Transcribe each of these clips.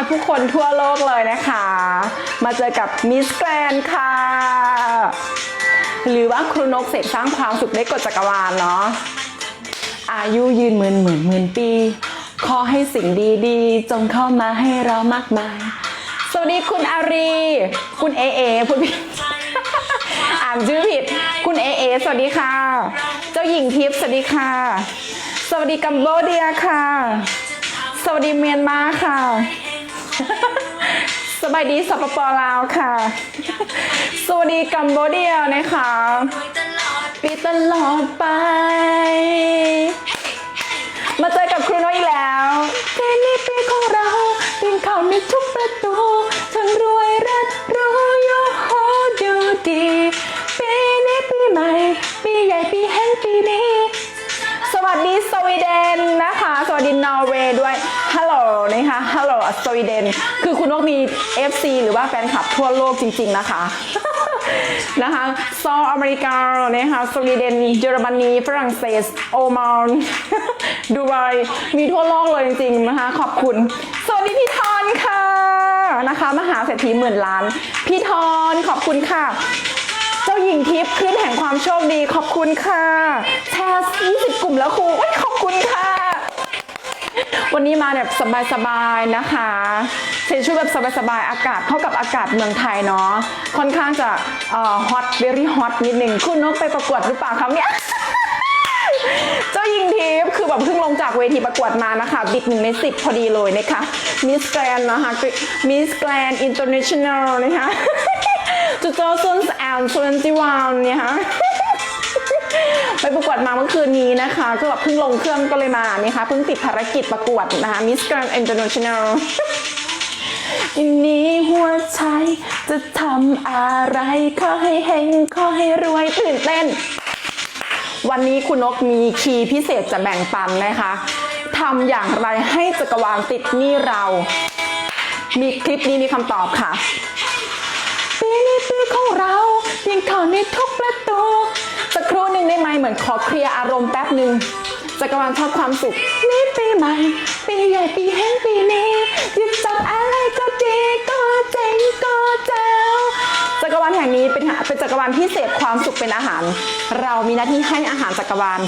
วัสดีค่ะทุกคนทั่วโลกเลยนะคะ มาเจอกับมิสแกรนค่ะ หรือว่าครูนกเสกสร้างความสุขได้กฎจักรวาลเนาะอายุยืนหมื่นหมื่นหมื่นปี ขอให้สิ่งดีๆ จงเข้ามาให้เรามากมาย สวัสดีคุณอารี คุณเอเอพูดผิดอ่านชื่อผิด คุณเอเอสวัสดีค่ะ เจ้าหญิงทิพย์สวัสดีค่ะ สวัสดีกัมโบเดียค่ะ สวัสดีเมียนมาค่ะ สบายดีสปปลาวค่ะ สวัสดีกัมโบเดียนะคะปีตลอดไป มาเจอกับครูน้อยอีกแล้วปีนี้ปีของเราปีนเข้าในทุกประตูทั้งรวยรัดรู้โยโหดูดีปีนี้ปีใหม่ปีใหญ่ปีแห่งปีนี้ สวัสดีสวีเดนนะคะ สวัสดีนอร์เวย์ด้วย นะคะฮัลโหลสวีเดน คือคุณนกมี FC หรือว่าแฟนคลับทั่วโลกจริง ๆ นะคะนะคะซออเมริกานะคะสวีเดนเยอรมนีฝรั่งเศส โอมานดูไบมีทั่วโลกเลยจริงๆนะคะ ขอบคุณ สวัสดีพี่ทอนค่ะนะคะ มหาเศรษฐีหมื่นล้าน พี่ทอนขอบคุณค่ะ เจ้าหญิงทิพย์คลิปแห่งความโชคดีขอบคุณค่ะแชร์20 กลุ่มแล้วครูขอบคุณค่ะ วันนี้มาแบบสบายๆนะคะใส่ชุดแบบสบายๆอากาศเข้ากับอากาศเมืองไทยเนาะค่อนข้างจะฮอต very hot นิดหนึ่งคุณนกไปประกวดหรือเปล่าครับเนี่ยเจ้าหญิงทิพย์คือแบบเพิ่งลงจากเวทีประกวดมานะคะบิดหนึ่งในสิบพอดีเลยนะคะมิสแกรนนะคะมิสแกรนอินเตอร์เนชั่นแนลนะคะจุดโจซนส์แอนด์ทเวนตี้วันเนี่ยค่ะ ไปประกวดมาเมื่อคืนนี้นะคะ ก็แบบเพิ่งลงเครื่องก็เลยมานี่ค่ะเพิ่งติดภารกิจประกวดนะคะมิสแกรนอินเตอร์เนชั่นแนอันนี้หัวใจจะทำอะไรขอให้เฮงขอให้รวยตื่นเต้น วันนี้คุณนกมีคีย์พิเศษจะแบ่งปันนะคะทำอย่างไรให้จักรวาลติดหนี้เรา มีคลิปนี้มีคำตอบค่ะ ปีนี้ปีของเรายิงเข้าในทุกประตู ครู่หนึ่งได้ไหมเหมือนขอเคลียร์อารมณ์แป๊บหนึ่งจักรวาลชอบความสุขนี่ปีใหม่ปีใหญ่ปีแห่งปีนี้หยิบจับอะไรก็ดีก็เจ๋งก็เจ้าจักรวาลแห่งนี้เป็น จักรวาลที่เสพความสุขเป็นอาหาร เรามีหน้าที่ให้อาหารจักรวาล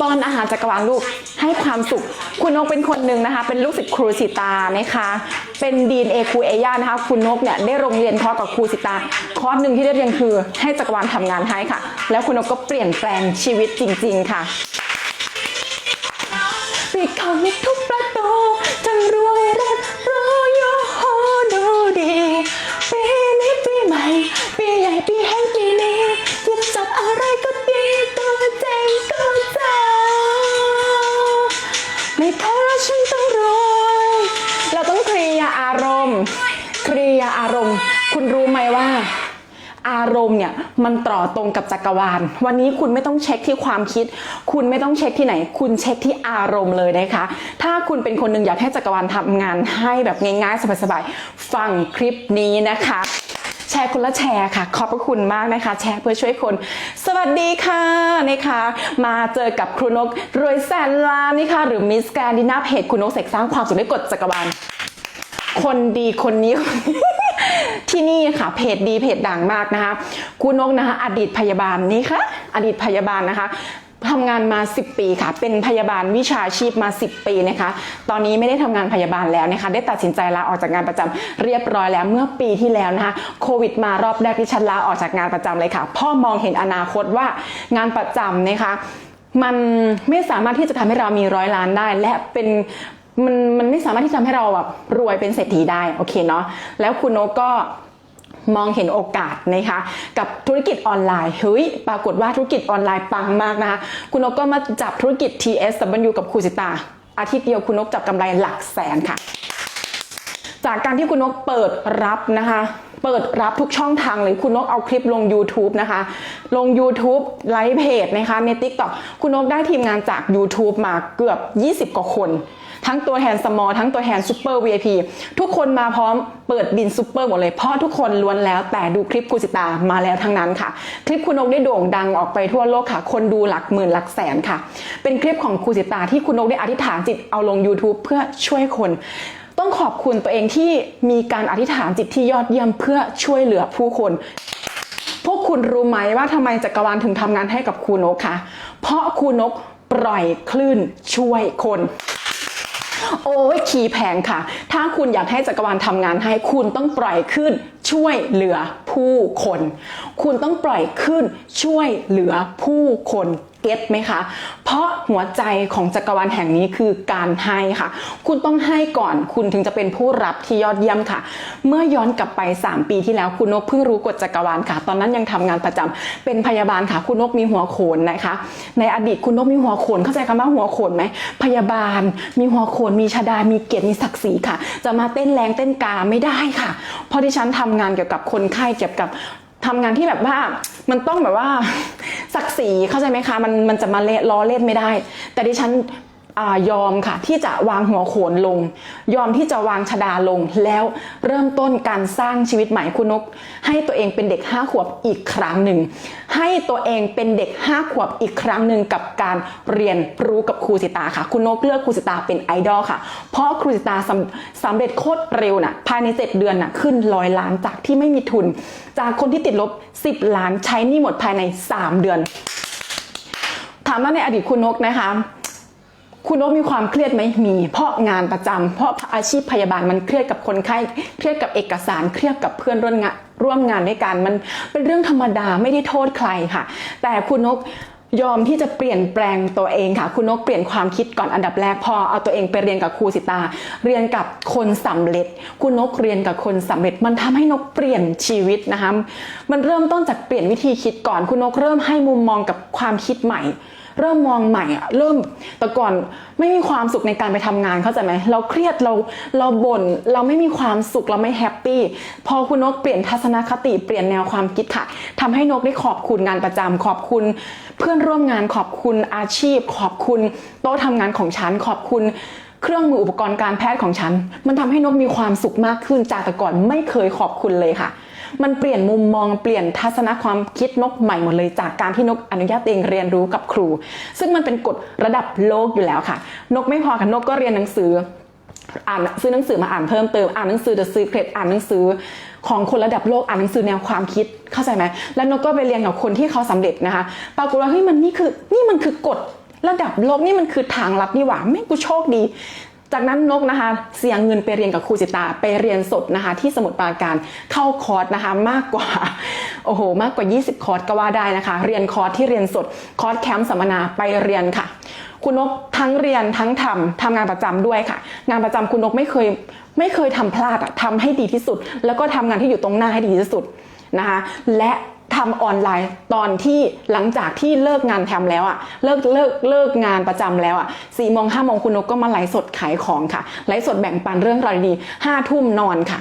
ป้อนอาหารจักรวาลลูกให้ความสุข คุณนกเป็นคนหนึ่งนะคะ เป็นลูกศิษย์ครูสิตานะคะ เป็นดีนเอครูเอย่านะคะ คุณนกเนี่ยได้โรงเรียนคอร์สกับครูสิตา คอร์สหนึ่งที่ได้เรียนคือให้จักรวาลทำงานให้ค่ะ แล้วคุณนกก็เปลี่ยนแปลงชีวิตจริง ๆ ค่ะปิดเขาในทุก ไม่พอแล้วฉันต้องรวยเราต้องเคลียร์อารมณ์ เคลียร์อารมณ์ คุณรู้ไหมว่า อารมณ์เนี่ยมันต่อตรงกับจักรวาล วันนี้คุณไม่ต้องเช็คที่ความคิด คุณไม่ต้องเช็คที่ไหน คุณเช็คที่อารมณ์เลยนะคะ ถ้าคุณเป็นคนหนึ่งอยากให้จักรวาลทำงานให้แบบง่ายๆสบายๆ ฟังคลิปนี้นะคะ แชร์คนละแชร์ค่ะ ขอบพระคุณมากนะคะ แชร์เพื่อช่วยคน สวัสดีค่ะนะคะ มาเจอกับครูนกรวยแสนล้านนะคะหรือมิสแกรนดินาเพจคุณนกเสกสร้างความสุขด้กดจักรวาลคนดีคนนี้ที่นี่ค่ะเพจดีเพจดังมากนะคะคุณนกนะคะ อดีตพยาบาลนี่ค่ะอดีตพยาบาลนะคะ ทำงานมา 10 ปีค่ะ เป็นพยาบาลวิชาชีพมา 10 ปีนะคะ ตอนนี้ไม่ได้ทำงานพยาบาลแล้วนะคะ ได้ตัดสินใจลาออกจากงานประจำเรียบร้อยแล้วเมื่อปีที่แล้วนะคะ โควิดมารอบแรกที่ฉันลาออกจากงานประจำเลยค่ะ พ่อมองเห็นอนาคตว่างานประจำนะคะมันไม่สามารถที่จะทำให้เรามีร้อยล้านได้ และเป็นมันมันไม่สามารถที่จะทำให้เราแบบรวยเป็นเศรษฐีได้โอเคเนาะแล้วคุณโนก็ มองเห็นโอกาสนะคะ กับธุรกิจออนไลน์เฮ้ยปรากฏว่าธุรกิจออนไลน์ปังมากนะคะ คุณนกก็มาจับธุรกิจ TSW กับครูสิตา อาทิตย์เดียวคุณนกจับกำไรหลักแสนค่ะ จากการที่คุณนกเปิดรับนะคะเปิดรับทุกช่องทางเลยคุณนกเอาคลิปลง YouTube นะคะ ลง YouTube ไลฟ์เพจนะคะใน TikTok คุณนกได้ทีมงานจาก YouTube มาเกือบ 20 กว่าคน ทั้งตัวแทนสมอลทั้งตัวแทนซูเปอร์ VIP ทุกคนมาพร้อมเปิดบินซูเปอร์หมดเลย เพราะทุกคนล้วนแล้วแต่ดูคลิปกุสิตามาแล้วทั้งนั้นค่ะ คลิปคุณนกได้โด่งดังออกไปทั่วโลกค่ะ คนดูหลักหมื่นหลักแสนค่ะ เป็นคลิปของครูสิตาที่คุณนกได้อธิษฐานจิตเอาลง YouTube เพื่อช่วยคนต้องขอบคุณตัวเองที่มีการอธิษฐานจิตที่ยอดเยี่ยมเพื่อช่วยเหลือผู้คน พวกคุณรู้ไหมว่าทำไมจักรวาลถึงทำงานให้กับครูนกคะ เพราะครูนกปล่อยคลื่นช่วยคน โอ้ยขี่แพงค่ะ ถ้าคุณอยากให้จักรวาลทำงานให้คุณต้องปล่อยขึ้นช่วยเหลือผู้คน คุณต้องปล่อยขึ้นช่วยเหลือผู้คน เก็ตไหมคะ เพราะหัวใจของจักรวาลแห่งนี้คือการให้ค่ะ คุณต้องให้ก่อนคุณถึงจะเป็นผู้รับที่ยอดเยี่ยมค่ะ เมื่อย้อนกลับไป 3 ปีที่แล้วคุณนกเพิ่งรู้กฎจักรวาลค่ะ ตอนนั้นยังทำงานประจำเป็นพยาบาลค่ะ คุณนกมีหัวโขนนะคะ ในอดีตคุณนกมีหัวโขนเข้าใจคำว่าหัวโขนไหมพยาบาล มีหัวโขนมีชาดา มีเกียรติมีศักดิ์ศรีค่ะ จะมาเต้นแรงเต้นกาไม่ได้ค่ะ เพราะที่ฉันทำงานเกี่ยวกับคนไข้เกี่ยวกับ ทำงานที่แบบว่ามันต้องแบบว่าศักดิ์ศรีเข้าใจไหมคะมันมันจะมาเล,ล้อเล่นไม่ได้ แต่ดิฉัน ยอมค่ะที่จะวางหัวโขนลง ยอมที่จะวางชดาลง แล้วเริ่มต้นการสร้างชีวิตใหม่คุณนก ให้ตัวเองเป็นเด็กห้าขวบอีกครั้งหนึ่ง ให้ตัวเองเป็นเด็กห้าขวบอีกครั้งหนึ่งกับการเรียนรู้กับครูสิตาค่ะ คุณนกเลือกครูสิตาเป็นไอดอลค่ะ เพราะครูสิตาสำสำเร็จโคตรเร็วน่ะภายใน7เดือนน่ะขึ้นร้อยล้านจากที่ไม่มีทุน จากคนที่ติดลบ 10 ล้านใช้นี่หมดภายใน 3 เดือนถามว่าในอดีตคุณนกนะคะ คุณนกมีความเครียดไหมมี เพราะงานประจำเพราะอาชีพพยาบาลมันเครียดกับคนไข้ เครียดกับเอกสาร เครียดกับเพื่อนร่วมงานร่วมงานด้วยกัน มันเป็นเรื่องธรรมดาไม่ได้โทษใครค่ะ แต่คุณนกยอมที่จะเปลี่ยนแปลงตัวเองค่ะ คุณนกเปลี่ยนความคิดก่อนอันดับแรกพอเอาตัวเองไปเรียนกับครูสิตา เรียนกับคนสำเร็จ คุณนกเรียนกับคนสำเร็จ มันทำให้นกเปลี่ยนชีวิตนะคะมันเริ่มต้นจากเปลี่ยนวิธีคิดก่อนคุณนกเริ่มให้มุมมองกับความคิดใหม่ เริ่มมองใหม่อะเริ่มแต่ก่อนไม่มีความสุขในการไปทำงานเข้าใจไหมเราเครียดเราเราบน่นเราไม่มีความสุขเราไม่แฮปปี้พอคุณนกเปลี่ยนทัศนคติเปลี่ยนแนวความคิดค่ะทำให้นกได้ขอบคุณงานประจำขอบคุณเพื่อนร่วมงานขอบคุณอาชีพ ขอบคุณโต๊ะทำงานของฉันขอบคุณเครื่องมืออุปกรณ์การแพทย์ของฉัน มันทำให้นกมีความสุขมากขึ้นจากแต่ก่อนไม่เคยขอบคุณเลยค่ะ มันเปลี่ยนมุมมองเปลี่ยนทัศนความคิดนกใหม่หมดเลยจากการที่นกอนุญาตเองเรียนรู้กับครู ซึ่งมันเป็นกฎระดับโลกอยู่แล้วค่ะ นกไม่พอค่ะนกก็เรียนหนังสืออ่านซื้อหนังสือมาอ่านเพิ่มเติมอ่านหนังสือ The Secret อ่านหนังสือของคนระดับโลกอ่านหนังสือแนวความคิดเข้าใจไหมแล้วนกก็ไปเรียนกับคนที่เขาสำเร็จนะคะปรากฏว่าเฮ้ยมันนี่คือนี่มันคือกฎระดับโลกนี่มันคือทางลัดนี่หว่าแม่งกูโชคดี จากนั้นนกนะคะเสียเงินไปเรียนกับครูจิตาไปเรียนสดนะคะที่สมุทรปราการเข้าคอร์สนะคะมากกว่าโอ้โหมากกว่า 20 คอร์สก็ว่าได้นะคะ เรียนคอร์สที่เรียนสดคอร์สแคมป์สัมมนาไปเรียนค่ะ คุณนกทั้งเรียนทั้งทำทำงานประจำด้วยค่ะ งานประจำคุณนกไม่เคยไม่เคยทำพลาดอะทำให้ดีที่สุด แล้วก็ทำงานที่อยู่ตรงหน้าให้ดีที่สุดนะคะและ ทำออนไลน์ตอนที่หลังจากที่เลิกงานแทำแล้วอะเลิกเลิกเลิกงานประจำแล้วอะสี่โมงห้าโมงคุณนกก็มาไลฟ์สดขายของค่ะไลฟ์สดแบ่งปันเรื่องราวดีห้าทุ่มนอนค่ะ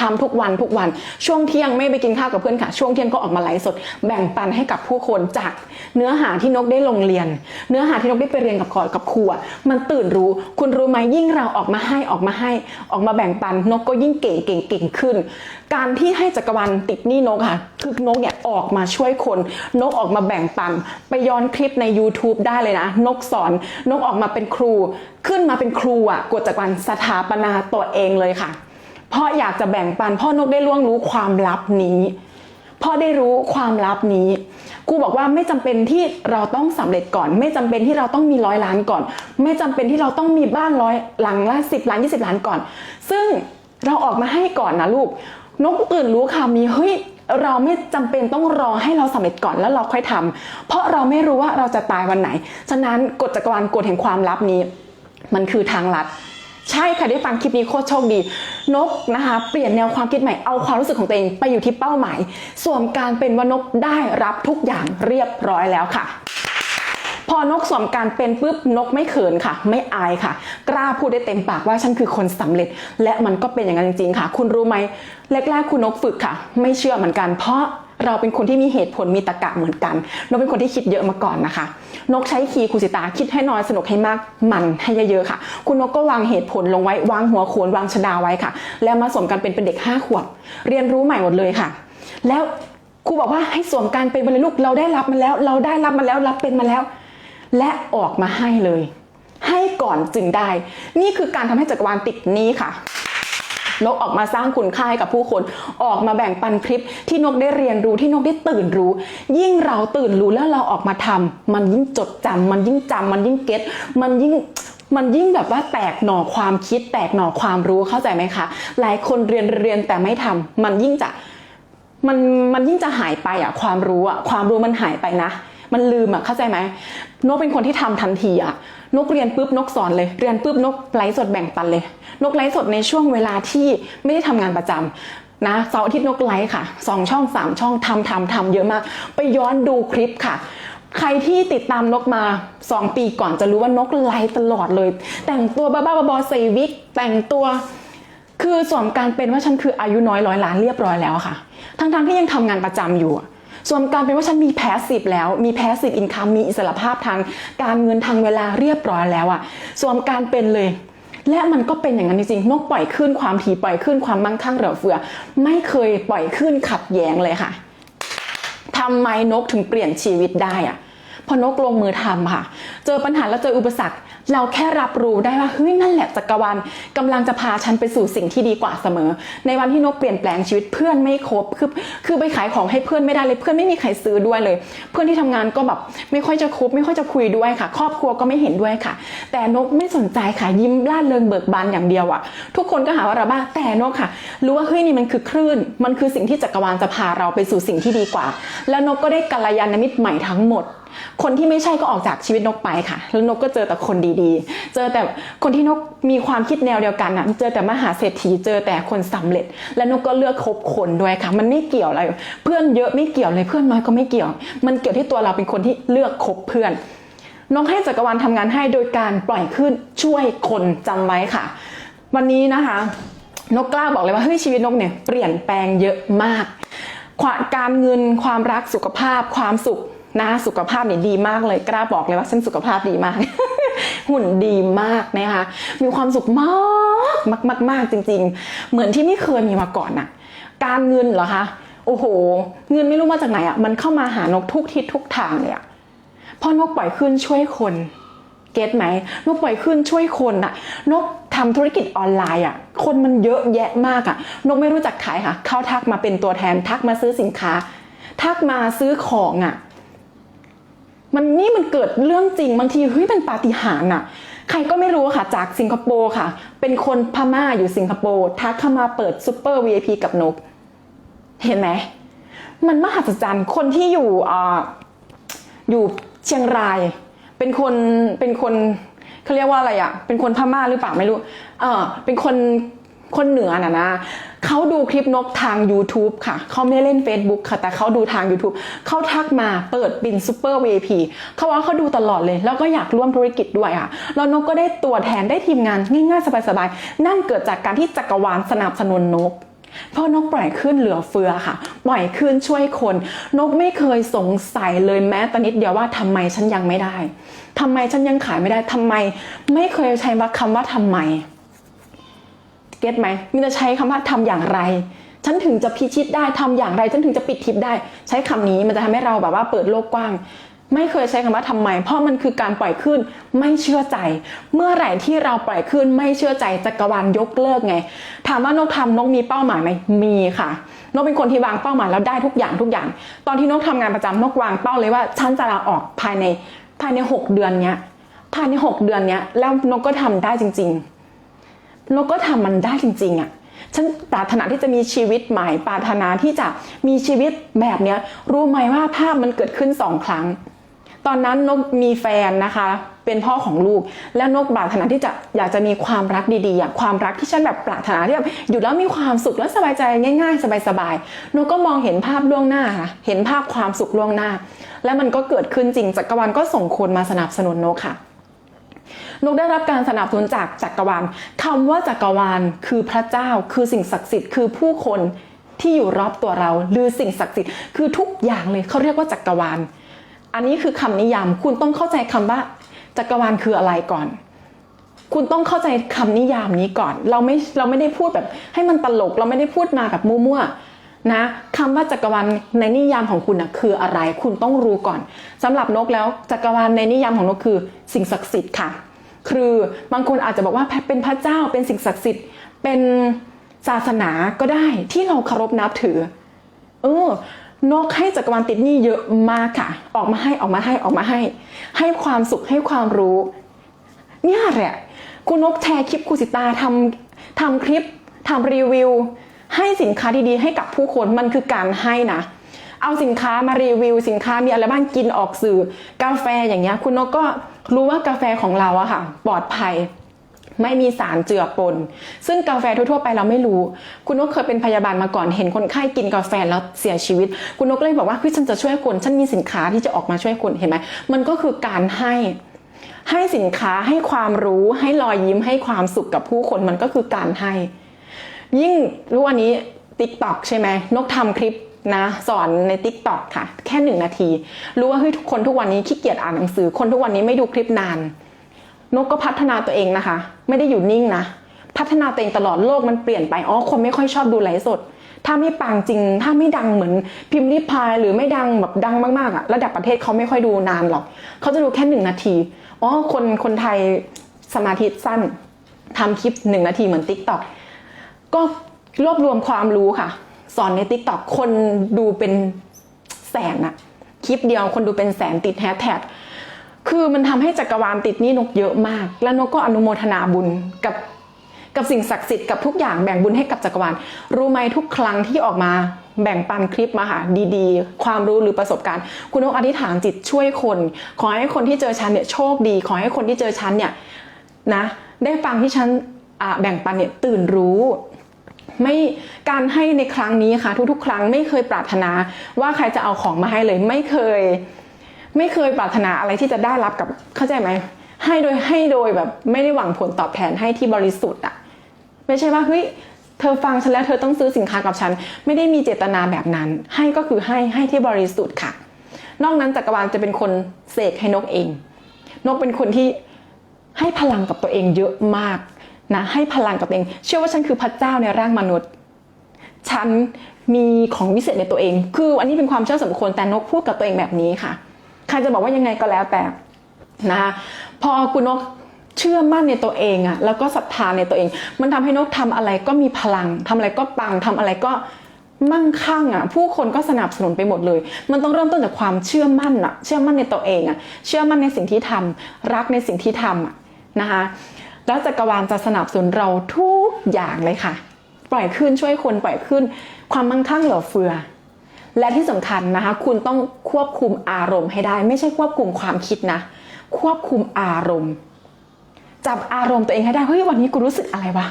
ทำทุกวันทุกวัน ช่วงเที่ยงไม่ไปกินข้าวกับเพื่อนค่ะ ช่วงเที่ยงก็ออกมาไลฟ์สด แบ่งปันให้กับผู้คนจากเนื้อหาที่นกได้ลงเรียน เนื้อหาที่นกได้ไปเรียนกับคอกับครูมันตื่นรู้ คุณรู้ไหมยิ่งเราออกมาให้ออกมาให้ ออกมาแบ่งปันนกก็ยิ่งเก่งเก่งเก่งขึ้น การที่ให้จักรวาลติดหนี้นกค่ะคือนกเนี่ยออกมาช่วยคน นกออกมาแบ่งปัน ไปย้อนคลิปใน YouTube ได้เลยนะ นกสอนนกออกมาเป็นครู ขึ้นมาเป็นครูอะกฎจักรวาลสถาปนาตัวเองเลยค่ะ เพราะอยากจะแบ่งปันพ่อนกได้ล่วงรู้ความลับนี้พ่อได้รู้ความลับนี้ครูบอกว่าไม่จำเป็นที่เราต้องสำเร็จก่อน ไม่จำเป็นที่เราต้องมีร้อยล้านก่อน ไม่จำเป็นที่เราต้องมีบ้านร้อยหลังละสิบล้านยี่สิบล้านก่อน ซึ่งเราออกมาให้ก่อนนะลูก นกตื่นรู้ค่ะมีเฮ้ยเราไม่จำเป็นต้องรอให้เราสำเร็จก่อนแล้วเราค่อยทำเพราะเราไม่รู้ว่าเราจะตายวันไหน ฉะนั้นกฎจักรวาลกฎแห่งความลับนี้ มันคือทางลัด ใช่ค่ะได้ฟังคลิปนี้โคตรโชคดี นกนะคะ เปลี่ยนแนวความคิดใหม่เอาความรู้สึกของตัวเองไปอยู่ที่เป้าหมายส่วนการเป็นว่านกได้รับทุกอย่างเรียบร้อยแล้วค่ะพอนกสวมการเป็นปุ๊บนกไม่เขินค่ะ ไม่อายค่ะ กล้าพูดได้เต็มปากว่าฉันคือคนสำเร็จ และมันก็เป็นอย่างนั้นจริงๆค่ะ คุณรู้ไหมแรกๆคุณนกฝึกค่ะ ไม่เชื่อเหมือนกันเพราะ เราเป็นคนที่มีเหตุผลมีตรรกะเหมือนกันนกเป็นคนที่คิดเยอะมาก่อนนะคะ นกใช้คีย์คูสิตาคิดให้น้อยสนุกให้มากมันให้เยอะๆค่ะ คุณนกก็วางเหตุผลลงไว้วางหัวโขนวางชดาไว้ค่ะ แล้วมาสมกันเป็นเป็นเด็กห้าขวบเรียนรู้ใหม่หมดเลยค่ะ แล้วครูบอกว่าให้สวมการเป็นบรรลุกเราได้รับมาแล้ว เราได้รับมาแล้วรับเป็นมาแล้ว และออกมาให้เลย ให้ก่อนจึงได้ นี่คือการทำให้จักรวาลติดนี้ค่ะ นกออกมาสร้างคุณค่าให้กับผู้คน ออกมาแบ่งปันคลิปที่นกได้เรียนรู้ที่นกได้ตื่นรู้ ยิ่งเราตื่นรู้แล้วเราออกมาทำมันยิ่งจดจำมันยิ่งจำมันยิ่งเก็ตมันยิ่งมันยิ่งแบบว่าแตกหน่อความคิด แตกหน่อความรู้เข้าใจไหมคะ หลายคนเรียนเรียนแต่ไม่ทำมันยิ่งจะมันมันยิ่งจะหายไปอะความรู้อะความรู้มันหายไปนะ มันลืมอะเข้าใจไหมนกเป็นคนที่ทำทันทีอะ นกเรียนปุ๊บนกสอนเลย เรียนปุ๊บนกไลฟ์สดแบ่งปันเลย นกไลฟ์สดในช่วงเวลาที่ไม่ได้ทำงานประจำนะเสาร์อาทิตย์นกไลฟ์ค่ะสองช่องสามช่องทำทำทำเยอะมาก ไปย้อนดูคลิปค่ะใครที่ติดตามนกมา 2 ปีก่อนจะรู้ว่านกไลฟ์ตลอดเลย แต่งตัวบ้าๆบอๆใส่วิก แต่งตัว คือสวมการเป็นว่าฉันคืออายุน้อยร้อยล้านเรียบร้อยแล้วค่ะ ทั้งๆที่ยังทำงานประจำอยู่ ส่วมการเป็นว่าฉันมีแพสซีฟแล้ว มีแพสซีฟอินคัมมีอิสรภาพทางการเงินทางเวลาเรียบร้อยแล้วอะส่วมการเป็นเลย และมันก็เป็นอย่างนั้นจริงๆนกปล่อยขึ้นความถี่ปล่อยขึ้นความมั่งคั่งเหลือเฟือ ไม่เคยปล่อยขึ้นขัดแย้งเลยค่ะทำไมนกถึงเปลี่ยนชีวิตได้อะพอนกลงมือทำค่ะ เจอปัญหาแล้วเจออุปสรรค เราแค่รับรู้ได้ว่าเฮ้ยนั่นแหละจักรวาลกำลังจะพาฉันไปสู่สิ่งที่ดีกว่าเสมอ ในวันที่นกเปลี่ยนแปลงชีวิตเพื่อนไม่ครบคือคือไปขายของให้เพื่อนไม่ได้เลยเพื่อนไม่มีใครซื้อด้วยเลย เพื่อนที่ทำงานก็แบบไม่ค่อยจะคบไม่ค่อยจะคุยด้วยค่ะ ครอบครัวก็ไม่เห็นด้วยค่ะ แต่นกไม่สนใจค่ะยิ้มร่าเริงเบิกบานอย่างเดียวอะทุกคนก็หาว่าเราบ้าแต่นกค่ะ รู้ว่าเฮ้ยนี่มันคือคลื่น มันคือสิ่งที่จักรวาลจะพาเราไปสู่สิ่งที่ดีกว่า แล้วนกก็ได้กัลยาณมิตรใหม่ทั้งหมด คนที่ไม่ใช่ก็ออกจากชีวิตนกไปค่ะ แล้วนกก็เจอแต่คนดีๆ เจอแต่คนที่นกมีความคิดแนวเดียวกันนะเจอแต่มหาเศรษฐีเจอแต่คนสำเร็จ และนกก็เลือกคบคนด้วยค่ะ มันไม่เกี่ยวอะไร เพื่อนเยอะไม่เกี่ยวเลยเพื่อนน้อยก็ไม่เกี่ยว มันเกี่ยวที่ตัวเราเป็นคนที่เลือกคบเพื่อนนกให้จักรวาลทำงานให้โดยการปล่อยขึ้นช่วยคนจำไว้ค่ะ วันนี้นะคะ นกกล้าบอกเลยว่าเฮ้ยชีวิตนกเนี่ยเปลี่ยนแปลงเยอะมากความการเงินความรักสุขภาพ ความสุข นะสุขภาพเนี่ยดีมากเลยกล้าบอกเลยว่าฉันสุขภาพดีมาก หุ่นดีมากนะคะ มีความสุขมากมากมากมากจริง ๆ เหมือนที่ไม่เคยมีมาก่อนน่ะ การเงินเหรอคะโอ้โห เงินไม่รู้มาจากไหนอะมันเข้ามาหานกทุกทิศทุกทางเลยอะเพราะนกปล่อยขึ้นช่วยคนเก็ตไหมนกปล่อยขึ้นช่วยคนอะนกทำธุรกิจออนไลน์อะคนมันเยอะแยะมากอะนกไม่รู้จักขายค่ะ เข้าทักมาเป็นตัวแทนทักมาซื้อสินค้า ทักมาซื้อของอะ มันนี่มันเกิดเรื่องจริงบางทีเฮ้ยเป็นปาฏิหาริย์อะใครก็ไม่รู้ค่ะจากสิงคโปร์ค่ะ เป็นคนพม่าอยู่สิงคโปร์ทักเข้ามาเปิดซูเปอร์ VIP กับนก เห็นไหมมันมหัศจรรย์คนที่อยู่อ่าอยู่เชียงราย เป็นคนเป็นคนเขาเรียกว่าอะไรอะเป็นคนพม่าหรือเปล่าไม่รู้เออเป็นคน คนเหนือน่ะนะเขาดูคลิปนกทาง YouTube ค่ะเขาไม่ได้เล่น Facebook ค่ะ แต่เขาดูทาง YouTube เขาทักมาเปิดบินซูเปอร์ VIP เขาว่าเขาดูตลอดเลย แล้วก็อยากร่วมธุรกิจด้วยค่ะ แล้วนกก็ได้ตัวแทนได้ทีมงานง่ายๆ สบายๆ นั่นเกิดจากการที่จักรวาลสนับสนุนนกเพราะนกปล่อยขึ้นเหลือเฟือค่ะ ปล่อยขึ้นช่วยคน นกไม่เคยสงสัยเลยแม้แต่นิดเดียวว่าทำไมฉันยังไม่ได้ทำไมฉันยังขายไม่ได้ทำไม ไม่เคยใช้คำว่าทำไม เก็ตไหมมีแต่ใช้คำว่าทำอย่างไร ฉันถึงจะพิชิตได้ทำอย่างไร ฉันถึงจะปิดทิปได้ ใช้คำนี้มันจะทำให้เราแบบว่าเปิดโลกกว้าง ไม่เคยใช้คำว่าทำไม เพราะมันคือการปล่อยขึ้นไม่เชื่อใจ เมื่อไหร่ที่เราปล่อยขึ้นไม่เชื่อใจจักรวาลยกเลิกไง ถามว่านกทำนกมีเป้าหมายไหมมีค่ะนกเป็นคนที่วางเป้าหมายแล้วได้ทุกอย่างทุกอย่าง ตอนที่นกทำงานประจำนกวางเป้าเลยว่าฉันจะลาออกภายในภายในหกเดือนเนี้ยภายในหกเดือนเนี้ยแล้วนกก็ทำได้จริง ๆ นกก็ทำมันได้จริงๆอะ่ะฉันปรารถนาที่จะมีชีวิตใหม่ปรารถนาที่จะมีชีวิตแบบเนี้ยรู้ไหมว่าภาพมันเกิดขึ้นสองครั้ง ตอนนั้นนกมีแฟนนะคะ เป็นพ่อของลูก แล้วนกปรารถนาที่จะอยากจะมีความรักดีๆอะความรักที่ฉันแบบปรารถนาที่แบบอยู่แล้วมีความสุขและสบายใจง่าย ๆ สบายๆนกก็มองเห็นภาพล่วงหน้า เห็นภาพความสุขล่วงหน้า แล้วมันก็เกิดขึ้นจริงจักรวาลก็ส่งคนมาสนับสนุนนกค่ะ นกได้รับการสนับสนุนจากจักรวาลคำว่าจักรวาลคือพระเจ้า คือสิ่งศักดิ์สิทธิ์คือผู้คนที่อยู่รอบตัวเรา หรือสิ่งศักดิ์สิทธิ์คือทุกอย่างเลยเขาเรียกว่าจักรวาล อันนี้คือคำนิยามคุณต้องเข้าใจคำว่าจักรวาลคืออะไรก่อน คุณต้องเข้าใจคำนิยามนี้ก่อน เราไม่เราไม่ได้พูดแบบให้มันตลก เราไม่ได้พูดมาแบบมั่วๆนะคำว่าจักรวาลในนิยามของคุณนะคืออะไร คุณต้องรู้ก่อนสำหรับนกแล้วจักรวาลในนิยามของนกคือ สิ่งศักดิ์สิทธิ์ค่ะ คือบางคนอาจจะบอกว่าเป็นพระเจ้าเป็นสิ่งศักดิ์สิทธิ์ เป็นศาสนาก็ได้ที่เราเคารพนับถือ เออนกให้จักรวาลติดหนี้เยอะมากค่ะ ออกมาให้ออกมาให้ออกมาให้ ให้ความสุขให้ความรู้ เนี่ยแหละคุณนกแชร์คลิปครูสิตาทำทำคลิปทำรีวิว ให้สินค้าดีๆ ให้กับผู้คนมันคือการให้นะเอาสินค้ามารีวิว สินค้ามีอะไรบ้างกินออกสื่อ กาแฟอย่างเงี้ยคุณนกก็ รู้ว่ากาแฟของเราอะค่ะ ปลอดภัยไม่มีสารเจือปน ซึ่งกาแฟทั่วๆไปเราไม่รู้ คุณนกเคยเป็นพยาบาลมาก่อนเห็นคนไข้กินกาแฟแล้วเสียชีวิต คุณนกเลยบอกว่าเฮ้ยฉันจะช่วยคนฉันมีสินค้าที่จะออกมาช่วยคนเห็นไหมมันก็คือการให้ให้สินค้าให้ความรู้ให้รอยยิ้มให้ความสุขกับผู้คนมันก็คือการให้ ยิ่งรู้วันนี้ t ิ k t o k ใช่ไหมนกทำคลิป นะสอนใน t ิ k t o k ค่ะ แค่หนึ่งนาที รู้ว่าเฮ้ยทุกคนทุกวันนี้ขี้เกียจอ่านหนังสือ คนทุกวันนี้ไม่ดูคลิปนาน นกก็พัฒนาตัวเองนะคะ ไม่ได้อยู่นิ่งนะ พัฒนาตัวเองตลอดโลกมันเปลี่ยนไปอ๋อคนไม่ค่อยชอบดูไลฟ์สด ถ้าไม่ปังจริง ถ้าไม่ดังเหมือนพิมพ์ริพายหรือไม่ดังแบบดังมากๆอะระดับประเทศเขาไม่ค่อยดูนานหรอกเขาจะดูแค่หนึ่งนาทีอ๋อคนคนไทยสมาธิสั้นทำคลิปหนึ่งนาทีเหมือนติ๊กต็อกก็รวบรวมความรู้ค่ะ สอนในติ๊กต็อกคนดูเป็นแสนอะคลิปเดียวคนดูเป็นแสนติดแฮชแท็กคือมันทำให้จักรวาลติดนี้นกเยอะมาก แล้วนกก็อนุโมทนาบุญกับกับสิ่งศักดิ์สิทธิ์กับทุกอย่างแบ่งบุญให้กับจักรวาล รู้ไหมทุกครั้งที่ออกมาแบ่งปันคลิปมาค่ะดีๆ ความรู้หรือประสบการณ์ คุณนกอธิษฐานจิตช่วยคน ขอให้คนที่เจอฉันเนี่ยโชคดี ขอให้คนที่เจอฉันเนี่ยนะได้ฟังที่ฉันแบ่งปันเนี่ยตื่นรู้ ไม่การให้ในครั้งนี้ค่ะ ทุกๆ ครั้งไม่เคยปรารถนาว่าใครจะเอาของมาให้เลยไม่เคย ไม่เคยปรารถนาอะไรที่จะได้รับกับเข้าใจไหมให้โดยให้โดยแบบไม่ได้หวังผลตอบแทนให้ที่บริสุทธิ์อะไม่ใช่ว่าเฮ้ยเธอฟังฉันแล้วเธอต้องซื้อสินค้ากับฉัน ไม่ได้มีเจตนาแบบนั้น ให้ก็คือให้ให้ที่บริสุทธิ์ค่ะ นอกนั้นจักรวาลจะเป็นคนเสกให้นกเอง นกเป็นคนที่ให้พลังกับตัวเองเยอะมาก นะให้พลังกับตัวเอง เชื่อว่าฉันคือพระเจ้าในร่างมนุษย์ ฉันมีของวิเศษในตัวเอง คืออันนี้เป็นความเชื่อส่วนบุคคลแต่นกพูดกับตัวเองแบบนี้ค่ะ ใครจะบอกว่ายังไงก็แล้วแต่นะคะพอคุณนกเชื่อมั่นในตัวเองอะแล้วก็ศรัทธาในตัวเอง มันทำให้นกทำอะไรก็มีพลังทำอะไรก็ปังทำอะไรก็มั่งคั่งอะผู้คนก็สนับสนุนไปหมดเลย มันต้องเริ่มต้นจากความเชื่อมั่นอะเชื่อมั่นในตัวเองอะเชื่อมั่นในสิ่งที่ทำรักในสิ่งที่ทำอะนะคะ แล้วจักรวาลจะสนับสนุนเราทุกอย่างเลยค่ะ ปล่อยขึ้นช่วยคนปล่อยขึ้น ความมั่งคั่งเหลือเฟือ และที่สำคัญนะคะ คุณต้องควบคุมอารมณ์ให้ได้ ไม่ใช่ควบคุมความคิดนะ ควบคุมอารมณ์ จับอารมณ์ตัวเองให้ได้เฮ้ยวันนี้กูรู้สึกอะไรวะ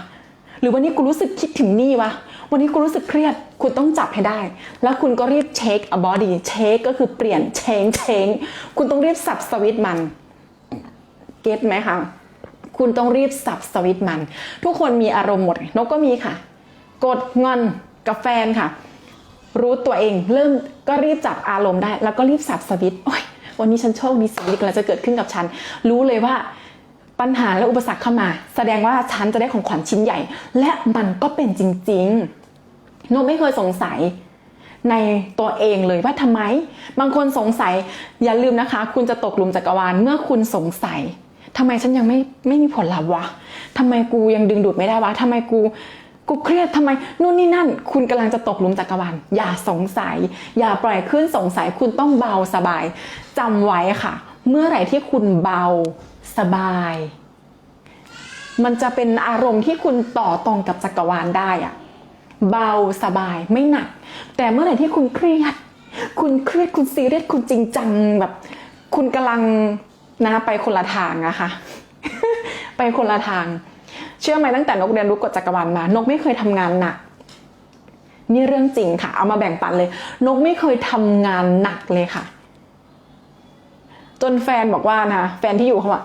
หรือวันนี้กูรู้สึกคิดถึงนี่วะ วันนี้กูรู้สึกเครียด คุณต้องจับให้ได้ แล้วคุณก็รีบเช็ค a body เช็คก็คือเปลี่ยนเชงเชงคุณต้องรีบสับสวิตช์มัน เก็ตไหมคะ คุณต้องรีบสับสวิตมัน ทุกคนมีอารมณ์หมด นกก็มีค่ะ กดงอนกับแฟนค่ะ รู้ตัวเองเริ่มก็รีบจับอารมณ์ได้ แล้วก็รีบสับสวิตโอ้ยวันนี้ฉันโชคดีสิ่งดีกำลังจะเกิดขึ้นกับฉัน รู้เลยว่าปัญหาและอุปสรรคเข้ามา แสดงว่าฉันจะได้ของขวัญชิ้นใหญ่ และมันก็เป็นจริงๆ โนไม่เคยสงสัยในตัวเองเลยว่าทำไม บางคนสงสัยอย่าลืมนะคะ คุณจะตกหลุมจักรวาลเมื่อคุณสงสัย ทำไมฉันยังไม่ไม่มีผลลัพธ์วะทำไมกูยังดึงดูดไม่ได้วะทำไมกูกูเครียดทำไมนู่นนี่นั่น คุณกำลังจะตกหลุมจักรวาลอย่าสงสัย อย่าปล่อยขึ้นสงสัยคุณต้องเบาสบายจำไว้ค่ะ เมื่อไหร่ที่คุณเบาสบาย มันจะเป็นอารมณ์ที่คุณต่อตรงกับจักรวาลได้อะเบาสบายไม่หนัก แต่เมื่อไหร่ที่คุณเครียด คุณเครียดคุณซีเรียสคุณจริงจังแบบ คุณกำลัง นะไปคนละทางอะค่ะ ไปคนละทาง เชื่อไหมตั้งแต่นกเรียนรู้กฎจักรวาลมา นกไม่เคยทำงานหนักนี่เรื่องจริงค่ะ เอามาแบ่งปันเลย นกไม่เคยทำงานหนักเลยค่ะ จนแฟนบอกว่านะแฟนที่อยู่เขาบอก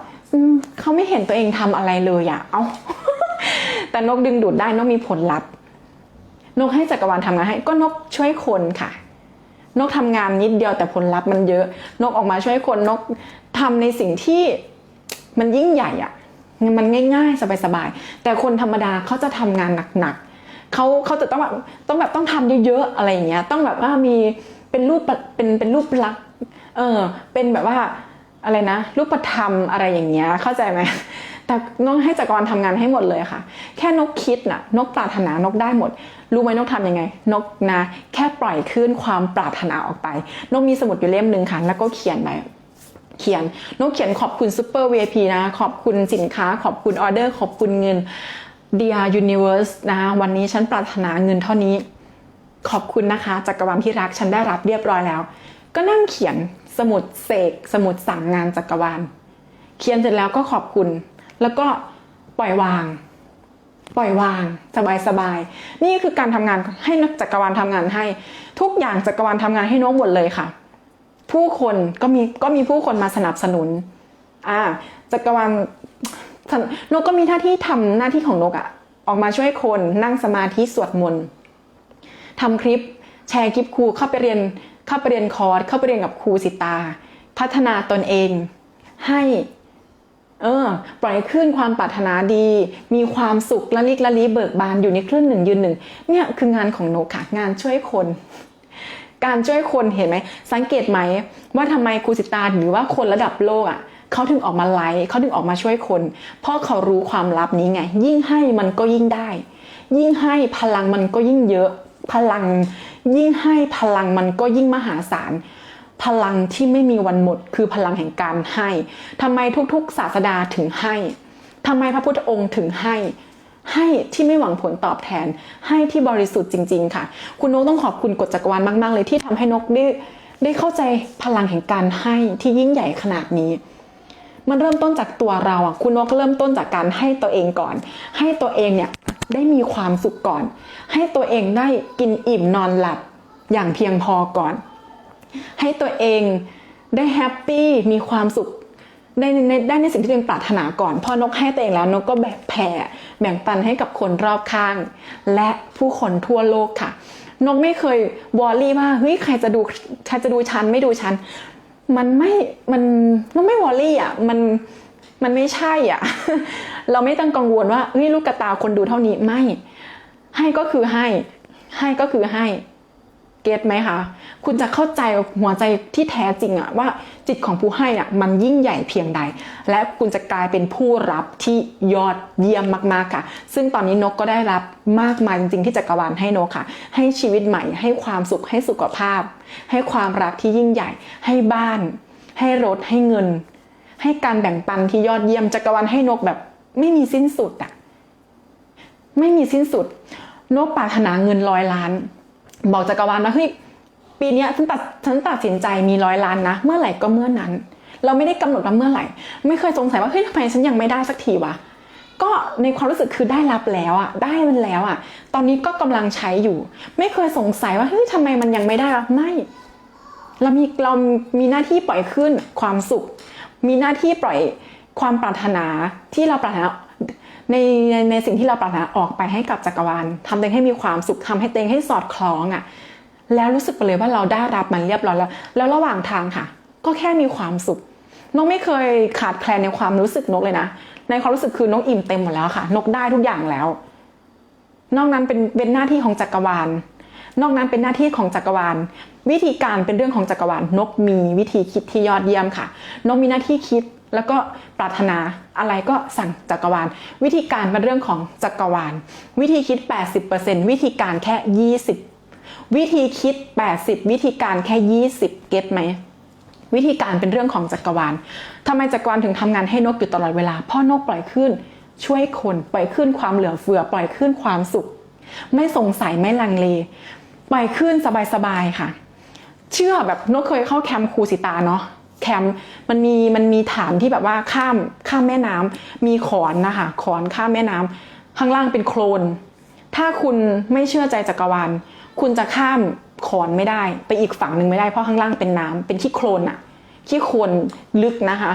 เขาไม่เห็นตัวเองทำอะไรเลยอะเอาแต่นกดึงดูดได้นกมีผลลัพธ์นกให้จักรวาลทำงานให้ ก็นกช่วยคนค่ะ นกทำงานนิดเดียวแต่ผลลัพธ์มันเยอะ นกออกมาช่วยคนนกทำในสิ่งที่มันยิ่งใหญ่อะมันง่ายๆ สบายๆ แต่คนธรรมดาเขาจะทำงานหนักๆเขาเขาจะต้องแบบต้องแบบต้องทำเยอะๆ อะไรอย่างเงี้ย ต้องแบบว่ามีเป็นรูปเป็นเป็นรูปลักษณ์เออเป็นแบบว่าอะไรนะรูปธรรมอะไรอย่างเงี้ยเข้าใจไหม แต่นกให้จักรวาลทำงานให้หมดเลยค่ะ แค่นกคิดน่ะ นกปรารถนานกได้หมด รู้ไหมนกทำยังไง นกนะ แค่ปล่อยคลื่นความปรารถนาออกไป นกมีสมุดอยู่เล่มหนึ่งค่ะ แล้วก็เขียนไปเขียน นกเขียนขอบคุณซูเปอร์ VIP นะ ขอบคุณสินค้า ขอบคุณออเดอร์ ขอบคุณเงิน Dear Universe นะ วันนี้ฉันปรารถนาเงินเท่านี้ ขอบคุณนะคะจักรวาลที่รักฉันได้รับเรียบร้อยแล้ว ก็นั่งเขียนสมุดเสกสมุดสั่งงานจักรวาล เขียนเสร็จแล้วก็ขอบคุณ แล้วก็ปล่อยวาง ปล่อยวาง สบายสบายๆนี่คือการทำงานให้นักจักรวาลทำงานให้ ทุกอย่างจักรวาลทำงานให้นกหมดเลยค่ะ ผู้คนก็มีก็มีผู้คนมาสนับสนุน อ่าจักรวาลนกก็มีหน้าที่ทำหน้าที่ของนกอะออกมาช่วยคนนั่งสมาธิสวดมนต์ทำคลิปแชร์คลิปครูเข้าไปเรียนเข้าไปเรียนคอร์สเข้าไปเรียนกับครูสิตา พัฒนาตนเอง ให้ เออ ปล่อยคลื่นความปรารถนาดี มีความสุขละลิกละลีเบิกบานอยู่ในคลื่นหนึ่งยืนหนึ่งเนี่ยคืองานของนกค่ะงานช่วยคน การช่วยคนเห็นไหม สังเกตไหม ว่าทำไมครูสิตาหรือว่าคนระดับโลกอะเขาถึงออกมาไลฟ์เขาถึงออกมาช่วยคน เพราะเขารู้ความลับนี้ไง ยิ่งให้มันก็ยิ่งได้ ยิ่งให้พลังมันก็ยิ่งเยอะ พลัง ยิ่งให้พลังมันก็ยิ่งมหาศาล พลังที่ไม่มีวันหมด คือพลังแห่งการให้ทำไมทุกๆ ศาสดาถึงให้ทำไมพระพุทธองค์ถึงให้ ให้ที่ไม่หวังผลตอบแทน ให้ที่บริสุทธิ์จริง ๆ ค่ะ คุณนกต้องขอบคุณกฎจักรวาลมาก ๆ เลยที่ทำให้นกได้ได้เข้าใจพลังแห่งการให้ที่ยิ่งใหญ่ขนาดนี้มันเริ่มต้นจากตัวเราอะคุณนกเริ่มต้นจากการให้ตัวเองก่อน ให้ตัวเองเนี่ยได้มีความสุขก่อน ให้ตัวเองได้กินอิ่มนอนหลับอย่างเพียงพอก่อน ให้ตัวเองได้แฮปปี้มีความสุขได้ในได้ในสิ่งที่ตัวเองปรารถนาก่อน พอนกให้ตัวเองแล้วนกก็แบ่งแผ่แบ่งปันให้กับคนรอบข้าง และผู้คนทั่วโลกค่ะ นกไม่เคยวอรี่ว่าเฮ้ยใครจะดูใครจะดูฉันไม่ดูฉันมันไม่มันนกไม่วอรี่อะมันมันไม่ใช่อะ เราไม่ต้องกังวลว่าเฮ้ยลูกกระตาคนดูเท่านี้ไม่ ให้ก็คือให้ ให้ก็คือให้ เก็ตไหมคะ คุณจะเข้าใจหัวใจที่แท้จริงอะว่าจิตของผู้ให้อะมันยิ่งใหญ่เพียงใด และคุณจะกลายเป็นผู้รับที่ยอดเยี่ยมมากๆค่ะ ซึ่งตอนนี้นกก็ได้รับมากมายจริงๆที่จักรวาลให้นกค่ะ ให้ชีวิตใหม่ ให้ความสุข ให้สุขภาพ ให้ความรักที่ยิ่งใหญ่ ให้บ้าน ให้รถ ให้เงิน ให้การแบ่งปันที่ยอดเยี่ยมจักรวาลให้นกแบบไม่มีสิ้นสุดอะไม่มีสิ้นสุด นกปรารถนาเงินร้อยล้าน บอกจักรวาลว่าเฮ้ยปีนี้ฉันตัดฉันตัดสินใจมีร้อยล้านนะ เมื่อไหร่ก็เมื่อนั้น เราไม่ได้กำหนดว่าเมื่อไหร่ ไม่เคยสงสัยว่าเฮ้ยทำไมฉันยังไม่ได้สักทีวะก็ในความรู้สึกคือได้รับแล้วอะได้มันแล้วอะตอนนี้ก็กำลังใช้อยู่ ไม่เคยสงสัยว่าเฮ้ยทำไมมันยังไม่ได้วะไม่ เรามีเรามีหน้าที่ปล่อยขึ้นความสุข มีหน้าที่ปล่อยความปรารถนาที่เราปรารถนา ในในในสิ่งที่เราปรารถนาออกไปให้กับจักรวาลทำตัวเองให้มีความสุขทำให้ตัวเองให้สอดคล้องอะ่ะแล้วรู้สึกไปเลยว่าเราได้รับมันเรียบร้อยแล้ว แล้วระหว่างทางค่ะ ก็แค่มีความสุข นกไม่เคยขาดแคลนในความรู้สึกนกเลยนะ ในความรู้สึกคือนกอิ่มเต็มหมดแล้วค่ะ นกได้ทุกอย่างแล้ว นอกนั้นเป็นเป็นหน้าที่ของจักรวาล นอกนั้นเป็นหน้าที่ของจักรวาล วิธีการเป็นเรื่องของจักรวาล นกมีวิธีคิดที่ยอดเยี่ยมค่ะ นกมีหน้าที่คิด แล้วก็ปรารถนาอะไรก็สั่งจักรวาล วิธีการเป็นเรื่องของจักรวาล วิธีคิด 80%วิธีการแค่ 20 วิธีคิด 80 วิธีการแค่ 20 เก็ตไหมวิธีการเป็นเรื่องของจักรวาลทำไมจักรวาลถึงทำงานให้นกอยู่ตลอดเวลาพราะนกปล่อยขึ้น ช่วยคนปล่อยขึ้นความเหลือเฟือ ปล่อยขึ้นความสุข ไม่สงสัยไม่ลังเล ปล่อยขึ้นสบายๆค่ะ เชื่อแบบนกเคยเข้าแคมป์ครูสิตาเนาะ แคมป์มันมีมันมีฐานที่แบบว่าข้ามข้ามแม่น้ำมีขอนนะคะขอนข้ามแม่น้ำข้างล่างเป็นโคลน ถ้าคุณไม่เชื่อใจจักรวาลคุณจะข้ามขอนไม่ได้ ไปอีกฝั่งหนึ่งไม่ได้เพราะข้างล่างเป็นน้ำเป็นขี้โคลนอะขี้โคลนลึกนะคะ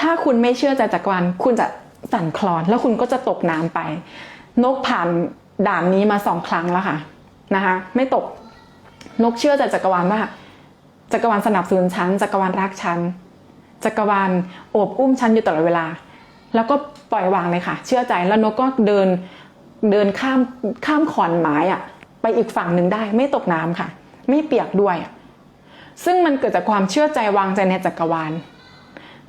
ถ้าคุณไม่เชื่อใจจักรวาลคุณจะสั่นคลอน แล้วคุณก็จะตกน้ำไป นกผ่านด่านนี้มาสองครั้งแล้วค่ะนะคะ ไม่ตกนกเชื่อใจจักรวาลว่า จักรวาลสนับสนุนฉันจักรวาลรักฉันจักรวาลโอบอุ้มฉันอยู่ตลอดเวลา แล้วก็ปล่อยวางเลยค่ะ เชื่อใจแล้วนกก็เดินเดินข้ามข้ามขอนไม้อะไปอีกฝั่งหนึ่งได้ไม่ตกน้ำค่ะ ไม่เปียกด้วย ซึ่งมันเกิดจากความเชื่อใจวางใจในจักรวาล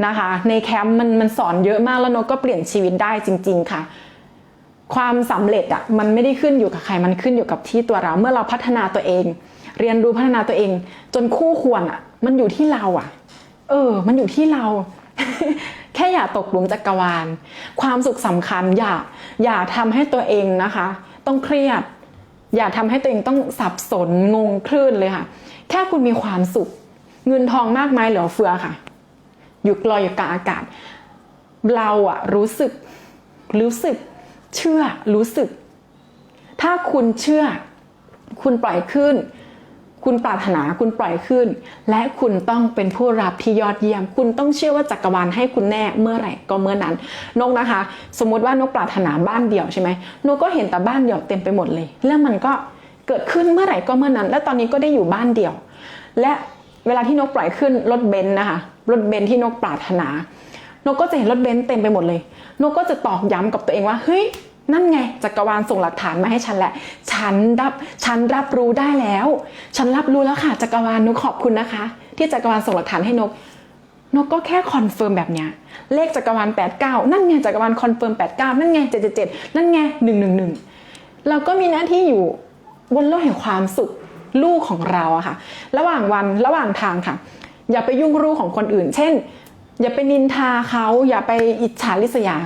นะคะ ในแคมป์มันมันสอนเยอะมากแล้วนกก็เปลี่ยนชีวิตได้จริง ๆค่ะ ความสำเร็จอะมันไม่ได้ขึ้นอยู่กับใครมันขึ้นอยู่กับที่ตัวเรา เมื่อเราพัฒนาตัวเอง เรียนรู้พัฒนาตัวเอง จนคู่ควรอะ่ะ มันอยู่ที่เราอะ่ะ เออ มันอยู่ที่เรา แค่อย่าตกหลุมจักรวาล ความสุขสำคัญอย่าอย่าทำให้ตัวเองนะคะ ต้องเครียด อย่าทำให้ตัวเองต้องสับสนงงคลื่นเลยค่ะ แค่คุณมีความสุข เงินทองมากมายเหลือเฟือค่ะอยู่ลอยอยู่กลางอากาศ เราอะรู้สึก รู้สึก เชื่อ รู้สึก ถ้าคุณเชื่อ คุณปล่อยขึ้น คุณปรารถนาคุณปล่อยขึ้น และคุณต้องเป็นผู้รับที่ยอดเยี่ยม คุณต้องเชื่อว่าจักรวาลให้คุณแน่เมื่อไหร่ก็เมื่อนั้น นกนะคะ สมมติว่านกปรารถนาบ้านเดี่ยวใช่ไหมนกก็เห็นแต่บ้านเดี่ยวเต็มไปหมดเลย แล้วมันก็เกิดขึ้นเมื่อไหร่ก็เมื่อนั้น และตอนนี้ก็ได้อยู่บ้านเดี่ยว และเวลาที่นกปล่อยขึ้นรถเบนซ์นะคะรถเบนซ์ที่นกปรารถนานกก็จะเห็นรถเบนซ์เต็มไปหมดเลย นกก็จะตอกย้ำกับตัวเองว่าเฮ้ย นั่นไงจักรวาลส่งหลักฐานมาให้ฉันแหละ ฉันรับฉันรับรู้ได้แล้ว ฉันรับรู้แล้วค่ะจักรวาลนกขอบคุณนะคะ ที่จักรวาลส่งหลักฐานให้นกนกก็แค่คอนเฟิร์มแบบเนี้ยเลขจักรวาล89 นั่นไงจักรวาลคอนเฟิร์ม89 นั่นไง777 นั่นไง 111 เราก็มีหน้าที่อยู่บนโลกแห่งความสุขลูกของเราอะค่ะ ระหว่างวันระหว่างทางค่ะ อย่าไปยุ่งรู้ของคนอื่น เช่น อย่าไปนินทาเขาอย่าไปอิจฉาริษยา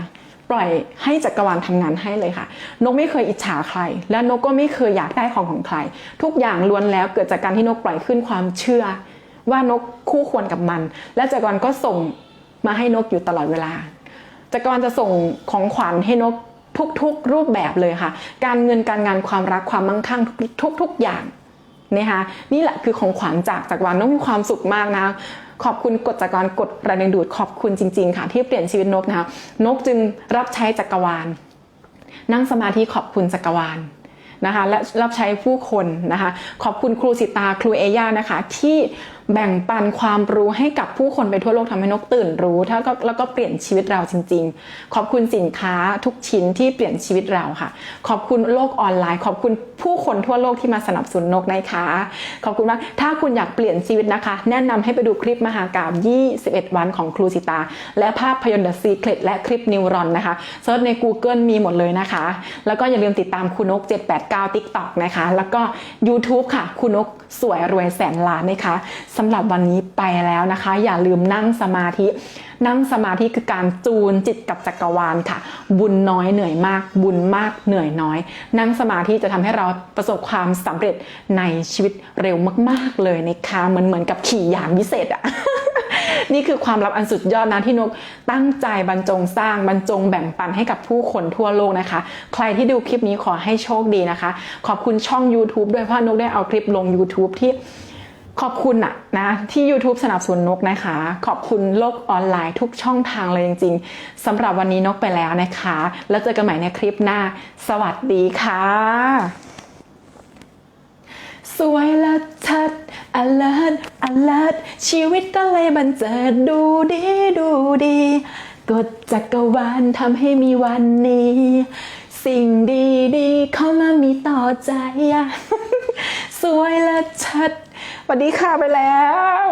ปล่อยให้จักรวาลทำงานให้เลยค่ะ นกไม่เคยอิจฉาใคร และนกก็ไม่เคยอยากได้ของของใคร ทุกอย่างล้วนแล้วเกิดจากการที่นกปล่อยขึ้นความเชื่อ ว่านกคู่ควรกับมัน และจักรวาลก็ส่งมาให้นกอยู่ตลอดเวลา จักรวาลจะส่งของขวัญให้นกทุกๆรูปแบบเลยค่ะ การเงินการงานความรักความมั่งคั่งทุกๆอย่าง นะคะนี่แหละคือของขวัญจากจักรวาลนกมีความสุขมากนะ ขอบคุณกฎจักรวาลกฎแรงดึงดูดขอบคุณจริง ๆ ค่ะ ที่เปลี่ยนชีวิตนกนะคะนกจึงรับใช้จักรวาล นั่งสมาธิขอบคุณจักรวาลนะคะและรับใช้ผู้คนนะคะ ขอบคุณครูสิตาครูเอย่านะคะที่ แบ่งปันความรู้ให้กับผู้คนไปทั่วโลกทำให้นกตื่นรู้แล้วก็แล้วก็เปลี่ยนชีวิตเราจริง ๆ ขอบคุณสินค้าทุกชิ้นที่เปลี่ยนชีวิตเราค่ะ ขอบคุณโลกออนไลน์ ขอบคุณผู้คนทั่วโลกที่มาสนับสนุนนกนะคะ ขอบคุณมากถ้าคุณอยากเปลี่ยนชีวิตนะคะ แนะนำให้ไปดูคลิปมหากาบ21 วันของครูสิตา และภาพยนตร์ The Secret และคลิปนิวรอนนะคะเซิร์ชใน Google มีหมดเลยนะคะ แล้วก็อย่าลืมติดตามคุณนก 789 TikTok นะคะ แล้วก็ YouTube ค่ะคุณนกสวยรวยแสนล้านนะคะสำหรับวันนี้ไปแล้วนะคะ อย่าลืมนั่งสมาธิ นั่งสมาธิคือการจูนจิตกับจักรวาลค่ะ บุญน้อยเหนื่อยมาก บุญมากเหนื่อยน้อย นั่งสมาธิจะทำให้เราประสบความสำเร็จในชีวิตเร็วมาก ๆเลยนะคะเหมือนเหมือนกับขี่ยานวิเศษอะนี่คือความลับอันสุดยอดนะที่นกตั้งใจบรรจงสร้างบรรจงแบ่งปันให้กับผู้คนทั่วโลกนะคะ ใครที่ดูคลิปนี้ขอให้โชคดีนะคะ ขอบคุณช่อง YouTube ด้วยเพราะนกได้เอาคลิปลง YouTube ที่ ขอบคุณอะนะที่ YouTube สนับสนุนนกนะคะ ขอบคุณโลกออนไลน์ทุกช่องทางเลยจริง ๆสำหรับวันนี้นกไปแล้วนะคะ แล้วเจอกันใหม่ในคลิปหน้า สวัสดีค่ะ สวยและชัดอเลิศอเลิศชีวิตก็เลยบันเจิดดูดีดูดีกฎจักรวาลทำให้มีวันนี้ สิ่งดีๆเข้ามามีต่อใจอะสวยและชัด สวัสดีค่ะไปแล้ว